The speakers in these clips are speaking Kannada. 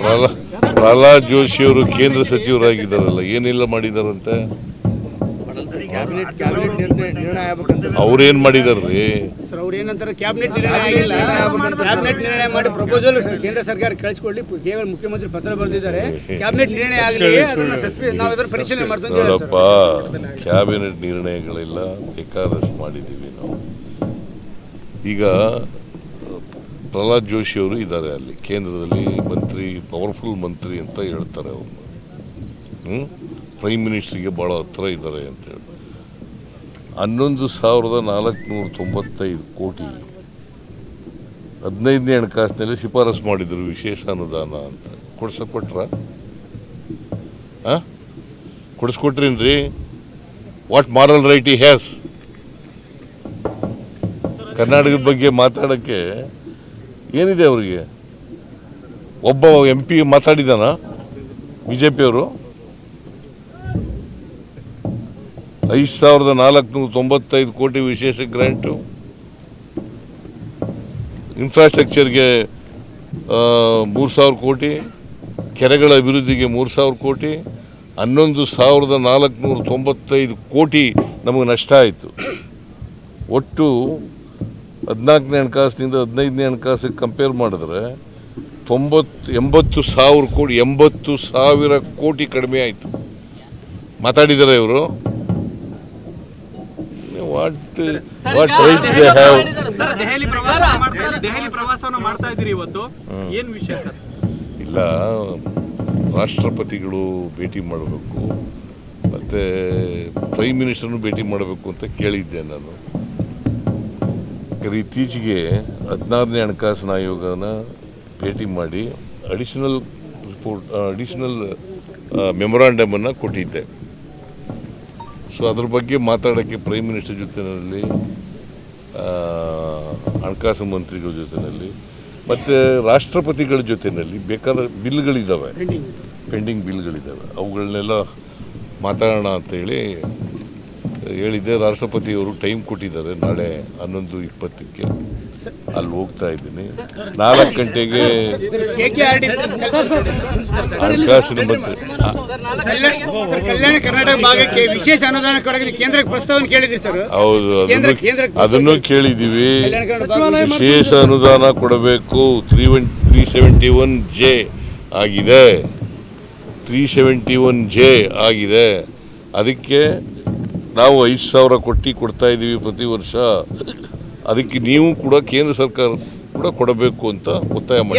ಪ್ರಹ್ಲಾದ್ ಪ್ರಹ್ಲಾದ್ ಜೋಶಿ ಅವರು ಕೇಂದ್ರ ಸಚಿವರಾಗಿದ್ದಾರಲ್ಲ ಏನೆಲ್ಲ ಮಾಡಿದಾರಂತೆ? ಕ್ಯಾಬಿನೆಟ್ ನಿರ್ಣಯ ಅವ್ರೇನ್ ಮಾಡಿದಾರ್ರಿ ಮಾಡಿ ಪ್ರಪೋಸಲ್ ಕೇಂದ್ರ ಸರ್ಕಾರ ಕಳಿಸ್ಕೊಳ್ಳಿ. ಕೇವಲ ಮುಖ್ಯಮಂತ್ರಿ ಪತ್ರ ಬರೆದಿದ್ದಾರೆ. ಕ್ಯಾಬಿನೆಟ್ ನಿರ್ಣಯ ಆಗಲಿ ಪರಿಶೀಲನೆ ಮಾಡ್ತೀವಿ ನೋಡಪ್ಪ ಕ್ಯಾಬಿನೆಟ್ ನಿರ್ಣಯಗಳೆಲ್ಲ ಬೇಕಾದಷ್ಟು ಮಾಡಿದ್ದೀವಿ ನಾವು. ಈಗ ಪ್ರಹ್ಲಾದ್ ಜೋಶಿ ಅವರು ಇದ್ದಾರೆ ಅಲ್ಲಿ ಕೇಂದ್ರದಲ್ಲಿ ಮಂತ್ರಿ ಪವರ್ಫುಲ್ ಮಂತ್ರಿ ಅಂತ ಹೇಳ್ತಾರೆ ಅವರು. ಹ್ಞೂ ಪ್ರೈಮ್ ಮಿನಿಸ್ಟ್ರಿಗೆ ಭಾಳ ಹತ್ರ ಇದ್ದಾರೆ ಅಂತೇಳಿ ಹನ್ನೊಂದು ಸಾವಿರದ ನಾಲ್ಕುನೂರ ತೊಂಬತ್ತೈದು ಕೋಟಿ. ಹದಿನೈದನೇ ಹಣಕಾಸಿನಲ್ಲಿ ಶಿಫಾರಸು ಮಾಡಿದರು ವಿಶೇಷ ಅನುದಾನ ಅಂತ. ಕೊಡ್ಸಕೊಟ್ರ? ಹಾಂ ಕೊಡಿಸ್ಕೊಟ್ರೇನ್ರಿ? What moral right he has ಕರ್ನಾಟಕದ ಬಗ್ಗೆ ಮಾತಾಡೋಕ್ಕೆ ಏನಿದೆ ಅವರಿಗೆ? ಒಬ್ಬ ಎಂ ಪಿ ಮಾತಾಡಿದಾನ ಬಿ ಜೆ ಪಿಯವರು ಐದು ಸಾವಿರದ ನಾಲ್ಕುನೂರ ತೊಂಬತ್ತೈದು ಕೋಟಿ ವಿಶೇಷ ಗ್ರ್ಯಾಂಟು. ಇನ್ಫ್ರಾಸ್ಟ್ರಕ್ಚರ್ಗೆ ಮೂರು ಸಾವಿರ ಕೋಟಿ, ಕೆರೆಗಳ ಅಭಿವೃದ್ಧಿಗೆ ಮೂರು ಸಾವಿರ ಕೋಟಿ, ಹನ್ನೊಂದು ಸಾವಿರದ ನಾಲ್ಕುನೂರ ತೊಂಬತ್ತೈದು ಕೋಟಿ ನಮಗೆ ನಷ್ಟ ಆಯಿತು. ಒಟ್ಟು ಹದಿನಾಲ್ಕನೇ ಹಣಕಾಸಿನಿಂದ ಹದಿನೈದನೇ ಹಣಕಾಸಿಗೆ ಕಂಪೇರ್ ಮಾಡಿದ್ರೆ ತೊಂಬತ್ತು ಎಂಬತ್ತು ಸಾವಿರ ಕೋಟಿ ಎಂಬತ್ತು ಸಾವಿರ ಕೋಟಿ ಕಡಿಮೆ ಆಯಿತು. ಮಾತಾಡಿದ್ದಾರೆ ಇವರು. What what right they have sir. Delhi ಪ್ರವಾಸ ದೆಹಲಿ ಪ್ರವಾಸವನ್ನ ಮಾಡ್ತಾ ಇದ್ದೀರಿ ಇವತ್ತು. ಏನು ವಿಷಯ ಸರ್? ಇಲ್ಲ ರಾಷ್ಟ್ರಪತಿಗಳು ಭೇಟಿ ಮಾಡಬೇಕು. ಮತ್ತು ಪ್ರೈಮ್ ಮಿನಿಸ್ಟರ್ನು ಭೇಟಿ ಮಾಡಬೇಕು ಅಂತ ಕೇಳಿದ್ದೆ ನಾನು. ಯಾಕಂದ್ರೆ ಇತ್ತೀಚೆಗೆ ಹದಿನಾರನೇ ಹಣಕಾಸಿನ ಆಯೋಗನ ಭೇಟಿ ಮಾಡಿ ಅಡಿಷನಲ್ ರಿಪೋರ್ಟ್ ಅಡಿಷನಲ್ ಮೆಮೊರಾಂಡಮನ್ನು ಕೊಟ್ಟಿದ್ದೆ. ಸೊ ಅದ್ರ ಬಗ್ಗೆ ಮಾತಾಡೋಕ್ಕೆ ಪ್ರೈಮ್ ಮಿನಿಸ್ಟರ್ ಜೊತೆಯಲ್ಲಿ ಹಣಕಾಸು ಮಂತ್ರಿಗಳ ಜೊತೆಯಲ್ಲಿ ಮತ್ತು ರಾಷ್ಟ್ರಪತಿಗಳ ಜೊತೆಯಲ್ಲಿ ಬೇಕಾದ ಬಿಲ್ಗಳಿದ್ದಾವೆ ಪೆಂಡಿಂಗ್ ಬಿಲ್ಗಳಿದ್ದಾವೆ ಅವುಗಳನ್ನೆಲ್ಲ ಮಾತಾಡೋಣ ಅಂತೇಳಿ ಹೇಳಿದ್ದೆ ರಾಷ್ಟ್ರಪತಿಯವರು ಟೈಮ್ ಕೊಟ್ಟಿದ್ದಾರೆ ನಾಳೆ ಹನ್ನೊಂದು ಇಪ್ಪತ್ತಕ್ಕೆ. ಅಲ್ಲಿ ಹೋಗ್ತಾ ಇದ್ದೀನಿ. ನಾಲ್ಕು ಗಂಟೆಗೆ ಹಣಕಾಸಿನ ಮಂತ್ರಿ ಕಲ್ಯಾಣ ಕರ್ನಾಟಕ ಭಾಗಕ್ಕೆ ವಿಶೇಷ ಅನುದಾನ ಕೇಂದ್ರಕ್ಕೆ ಪ್ರಸ್ತಾವನೆ ಕೇಳಿದ್ರಿ ಸರ್. ಹೌದು ಅದನ್ನು ಅದನ್ನು ಕೇಳಿದ್ದೀವಿ. ವಿಶೇಷ ಅನುದಾನ ಕೊಡಬೇಕು. Three one three seventy one J ಆಗಿದೆ. ತ್ರೀ ಸೆವೆಂಟಿ ಒನ್ ಜೆ ಆಗಿದೆ. ಅದಕ್ಕೆ ನಾವು ಐದು ಸಾವಿರ ಕೊಟ್ಟು ಕೊಡ್ತಾ ಇದ್ದೀವಿ ಪ್ರತಿ ವರ್ಷ ಅದಕ್ಕೆ ನೀವು ಕೂಡ ಕೇಂದ್ರ ಸರ್ಕಾರ ಕೂಡ ಕೊಡಬೇಕು ಅಂತ ಒತ್ತಾಯ ಮಾಡಿ.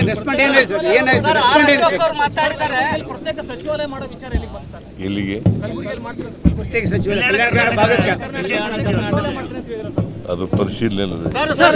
ಎಲ್ಲಿಗೆ ಅದು ಪರಿಶೀಲನೆ